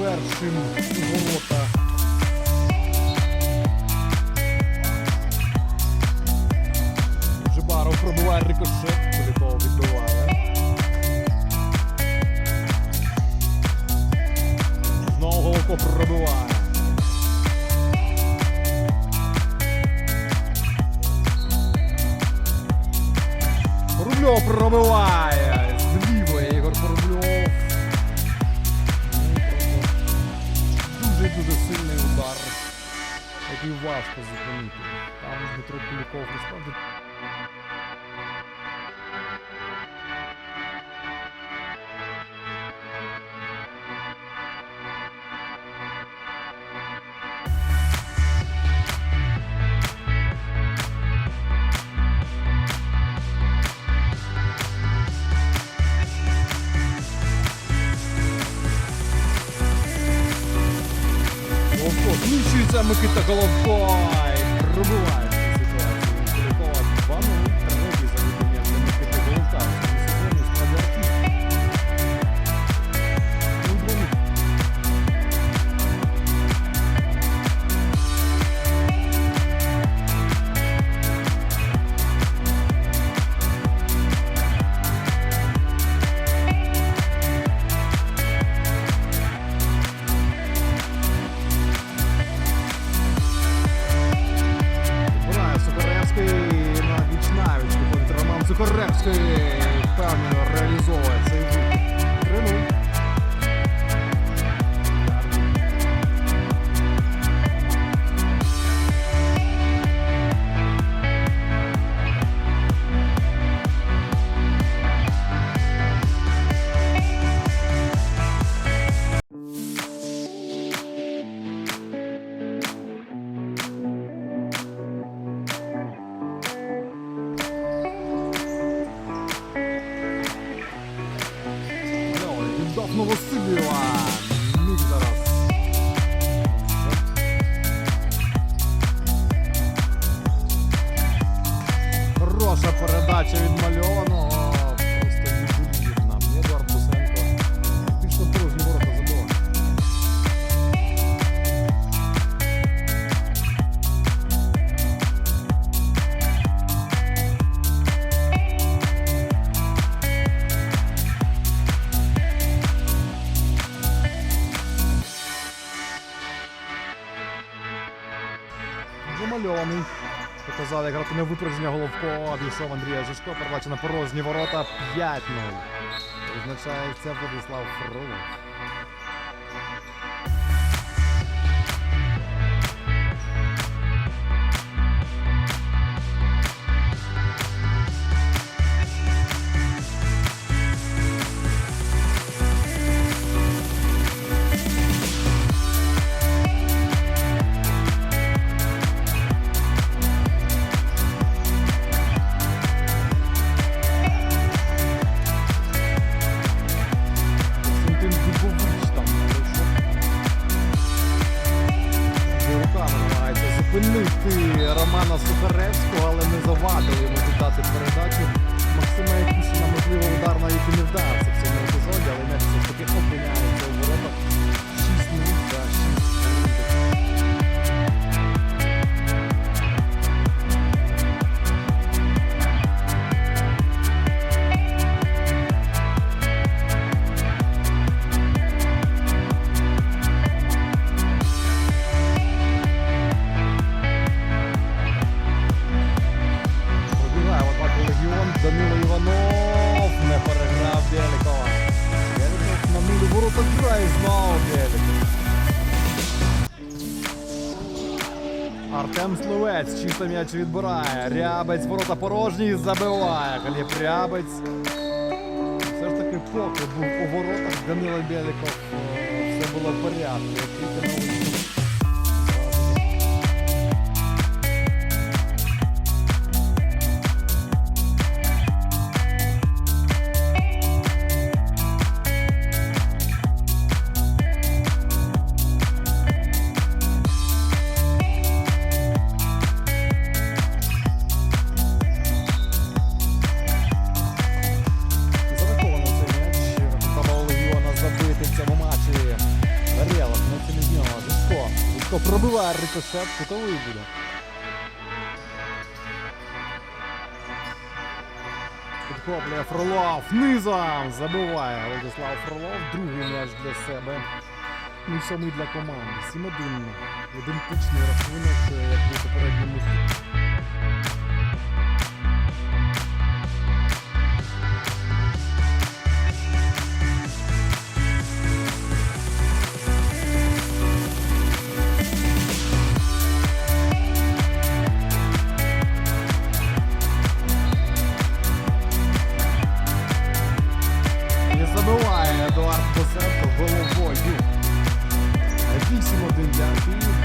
першим у ворота. Жибаров пробиває рикошет, Куліков відбиває. Знову Головко пробиває. Рубльов пробиває. Дуже-дуже сильний удар, який важко зупинити. Там Дмитро Куліков насправді Зміщується Микита Головко. І Сухаревський. Впевнено реалізовує віддав Новосилєва. Замальований. Показали як грати випередження Головко. Обійшов Андрія Жишко. Передача на порожні ворота 5-0. Визначається Владислав Фролов. Сухаревського, але не завадили йому віддати передачу. Максима Якісіна, можливо, удар навіть і не вдався ворота знову Артем Сливець чисто м'яч відбирає. Рябець ворота порожній забиває. Гліб Рябець. Все ж таки поки був у воротах Данила Бєліков. е, Все було в порядку. Легко пробиває рикошет, кутовий буде. Підхоплює Фролов низом забиває Владислав Фролов. Другий м'яч для себе. Ну і сьомий для команди. 7-1. Один точний рахунок, як у попередньому. Пробиває Едуард Козенко головою. 8-1 для Києва.